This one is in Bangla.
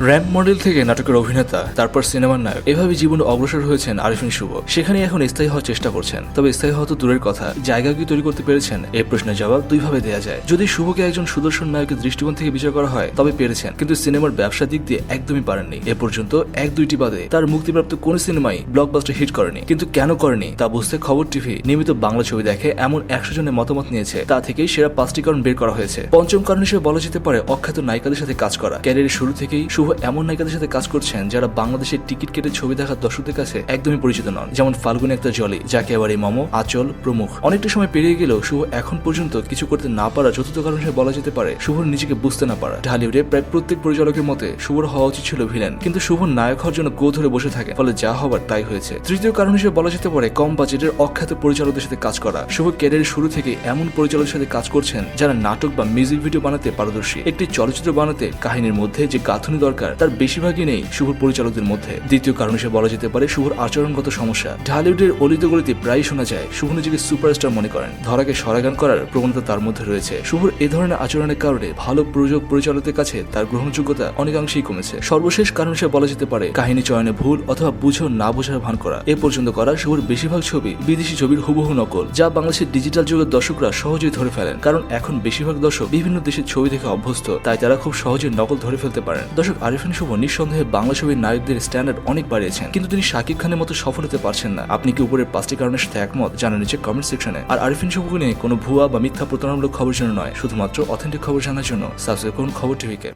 র্যাম্প মডেল থেকে নাটকের অভিনেতা, তারপর সিনেমার নায়ক এভাবে জীবনে অগ্রসর হয়েছেন আরিফিন শুভ। সেখানে এখন স্থায়ী হওয়ার চেষ্টা করছেন। তবে স্থায়ী হওয়া তো দূরের কথা। জায়গা কি তৈরি করতে পেরেছেন? এই প্রশ্নের জবাব দুইভাবে দেওয়া যায়। যদি শুভকে একজন সুদর্শন নায়কের দৃষ্টিকোণ থেকে বিচার করা হয়, তবে পেরেছেন। কিন্তু সিনেমার ব্যবসা দিক দিয়ে একদমই পারেননি। এ পর্যন্ত এক দুইটি বাদে তার মুক্তিপ্রাপ্ত কোন সিনেমাই ব্লকবাস্টার হিট করেনি। কিন্তু কেন করেনি? তা বুঝতে খবর টিভি নিয়মিত বাংলা ছবি দেখে এমন একশো জনের মতামত নিয়েছে। তা থেকেই সেরা পাঁচটি কারণ বের করা হয়েছে। পঞ্চম কারণ হিসেবে বলা যেতে পারে অখ্যাত নায়িকাদের সাথে কাজ করা। ক্যারিয়ারের শুরু থেকেই শুভ এমন নায়িকাদের সাথে কাজ করছেন যারা বাংলাদেশের টিকিট কেটে ছবি দেখার দর্শকদের কাছে একদমই পরিচিত নন। যেমন ফাল্গুন একটা জলে, যাকে আবার এই মম, আচল, প্রমুখ। অনেকটা সময় পেরিয়ে গেলেও শুভ এখন পর্যন্ত কিছু করতে না পারা চতুর্থ কারণ হিসেবে বলা যেতে পারে, শুভর নিজেকে বুঝতে না পারা। ঢালিউডে প্রায় প্রত্যেক পরিচালকের মতে শুভর হওয়া উচিত ছিল ভিলেন। কিন্তু শুভ নায়ক হওয়ার জন্য গো ধরে বসে থাকে, ফলে যা হবার তাই হয়েছে। তৃতীয় কারণ হিসেবে বলা যেতে পারে কম বাজেটের অখ্যাত পরিচালকদের সাথে কাজ করা। শুভ ক্যারিয়ারের শুরু থেকে এমন পরিচালকের সাথে কাজ করছেন যারা নাটক বা মিউজিক ভিডিও বানাতে পারদর্শী। একটি চলচ্চিত্র বানাতে কাহিনীর মধ্যে যে গাঁথনি দরকার তার বেশিরভাগই নেই শুভর পরিচালকদের মধ্যে। দ্বিতীয় কারণ হিসেবে বলা যেতে পারে শুভর আচরণগত সমস্যা। ঢালিউডের অলিতে গলিতে প্রায় শোনা যায়, শুভ নিজেকে সুপারস্টার মনে করেন। ধরাকে সরাগান করার প্রবণতা তার মধ্যে রয়েছে। শুভর এ ধরনের আচরণের কারণে ভালো প্রযোগ পরিচালকদের কাছে তার গ্রহণযোগ্যতা অনেকাংশেই কমেছে। সর্বশেষ কারণ হিসেবে বলা যেতে পারে কাহিনী চয়নে ভুল অথবা বুঝো না বোঝার ভান করা। এ পর্যন্ত করা শুভর বেশিরভাগ ছবি বিদেশি ছবির হুবহু নকল, যা বাংলাদেশের ডিজিটাল যুগের দর্শকরা সহজেই ধরে ফেলেন। কারণ এখন বেশিরভাগ দর্শক বিভিন্ন দেশের ছবি দেখে অভ্যস্ত, তাই তারা খুব সহজে নকল ধরে ফেলতে পারেন। দর্শক আরিফিন শুভ নিঃসন্দেহে বাংলা ছবির নায়কদের স্ট্যান্ডার্ড অনেক বাড়িয়েছেন। কিন্তু তিনি শাকিব খানের মতো সফল হতে পারছেন না। আপনি কি উপরের পাঁচটি কারণের সাথে একমত? জানা নিচ্ছে কমেন্ট সেকশনে আর আরিফিন শুভকে নিয়ে কোনো ভুয়া বা মিথ্যা প্রতারণামূলক খবর জন্য নয়। শুধুমাত্র অথেন্টিক খবর জানার জন্য সাবস্ক্রাইব করুন খবর টিভিকে।